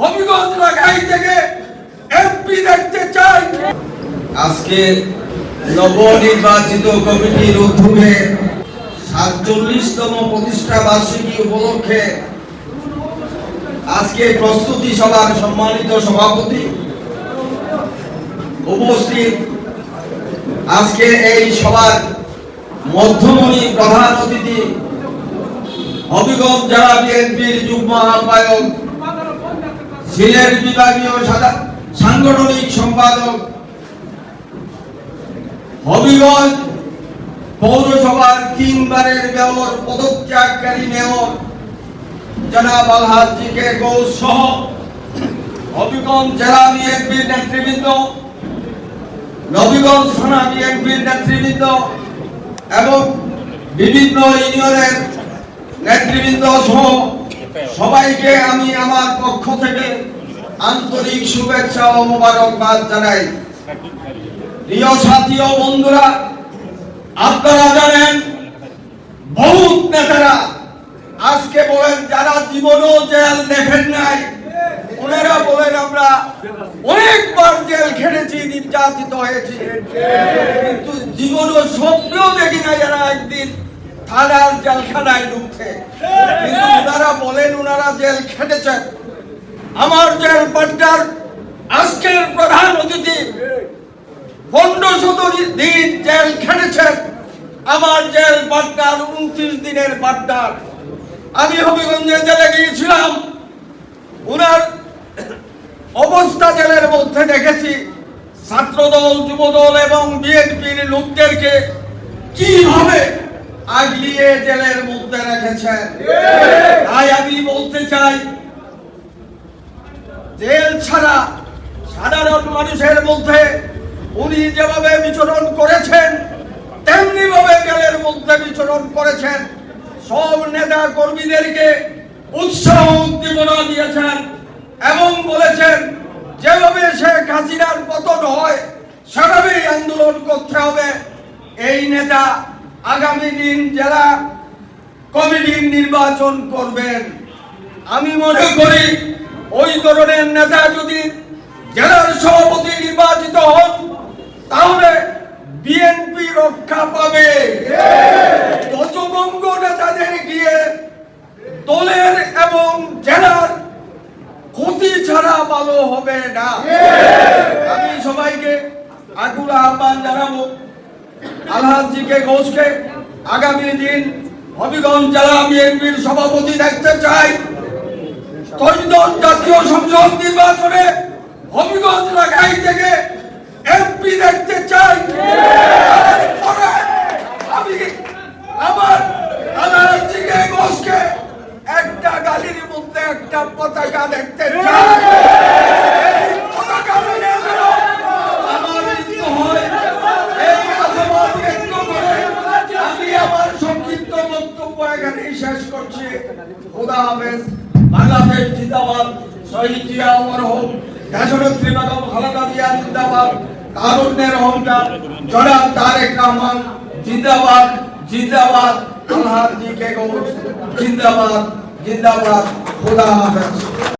হবিগঞ্জ লাগাই থেকে এমপি দেখতে চাই। আজকে নবনির্বাচিত কমিটির উদ্যোগে সাতচল্লিশতম প্রতিষ্ঠা বার্ষিকী উপলক্ষে আজকে প্রস্তুতি সভার সম্মানিত সভাপতি উপস্থিত। আজকে এই সভার মধ্যমণি প্রধান অতিথি হবিগঞ্জ জেলা বিএনপির যুগ্ম আহ্বায়ক সিলেট বিভাগীয় সাংগঠনিক সম্পাদক হবিগঞ্জ পৌরসভার তিনবারের মেয়র, পদত্যাগকারী মেয়র জনাব আলহাজ কে ঘোষ সহ হবিগঞ্জ জেলা বিএনপির নেতৃবৃন্দ, নবীগঞ্জ থানা বিএনপির নেতৃবৃন্দ এবং বিভিন্ন ইউনিয়নের নেতৃবৃন্দ সহ সবাইকে আমি আমার পক্ষ থেকে আন্তরিক শুভেচ্ছা ও মোবারকবাদ জানাই। প্রিয় সাথী ও বন্ধুরা, আপনারা জানেন, বহুত নেতারা আজকে বলেন, যারা জীবনও জেল দেখেন নাই, ওনারা বলেন, আমরা অনেকবার জেল খেটেছি, নির্যাতিত হয়েছি। কিন্তু জীবনও স্বপ্নেও দেখি না যারা একদিন থানার জেলখানায় ঢুকছে। কিন্তু ওনারা বলেন ওনারা জেল খেটেছেন। আমার জেল পাট্টার আজকের প্রধান অতিথি পনেরো দিন জেল খেটেছেন। আমার জেল পাট্টার উনত্রিশ দিনের পাট্টার আমি হবিগঞ্জে জেলে গিয়েছিলাম। ওনার অবস্থা জেলের মধ্যে দেখেছি। ছাত্রদল, যুবদল এবং বিএনপির লোকদেরকে কীভাবে আগলিয়ে জেলের মধ্যে রেখেছেন। তাই আমি বলতে চাই জেল ছাড়া সাধারণ মানুষের মধ্যে উনি যেভাবে বিচরণ করেছেন তেমনি ভাবে জেলের মধ্যে বিচরণ করেছেন। সব নেতা কর্মীদেরকে উৎসাহ উদ্দীপনা দিয়েছেন এবং বলেছেন যেভাবে শেখ হাসিনার পতন হয় সেভাবেই আন্দোলন করতে হবে। এই নেতা আগামী দিন জেলা কমিটির নির্বাচন করবেন, আমি মনে করি ওই ধরনের নেতা যদি জেলার সভাপতি নির্বাচিত হন, তাহলে বিএনপি রক্ষা পাবে। দশবঙ্গ নেতাদের গিয়ে দলের এবং জেলার ক্ষতি ছাড়া ভালো হবে না। আমি সবাইকে জানাব আলহাজিকে ঘোষকে আগামী দিন হবিগঞ্জ জেলা বিএনপির সভাপতি দেখতে চাই। ত্রয়োদশ জাতীয় সংসদ নির্বাচনে হবিগঞ্জ লাগাই থেকে এমপি দেখতে চাই। আমি আমার আলহাজিকে ঘোষকে একটা গালির মধ্যে একটা পতাকা দেখতে চাই এই পতাকা মেনে যেন আমার মৃত্যু হয় এই আশাবাদ ব্যক্ত করে আমি আমার সংক্ষিপ্ত বক্তব্য এখানেই শেষ করছি। খোদা হাফেজ, বাংলাদেশ জিন্দাবাদ, শহীদ জিয়া অমর হোক দেশনেত্রী বেগম খালেদা জিয়া জিন্দাবাদ, কারুণ্যের হোমটা জনাব তারেক রহমান, জিন্দাবাদ জিন্দাবাদ আল্লাহ জি কে জিন্দাবাদ জিন্দাবাদ, খোদা হাফেজ।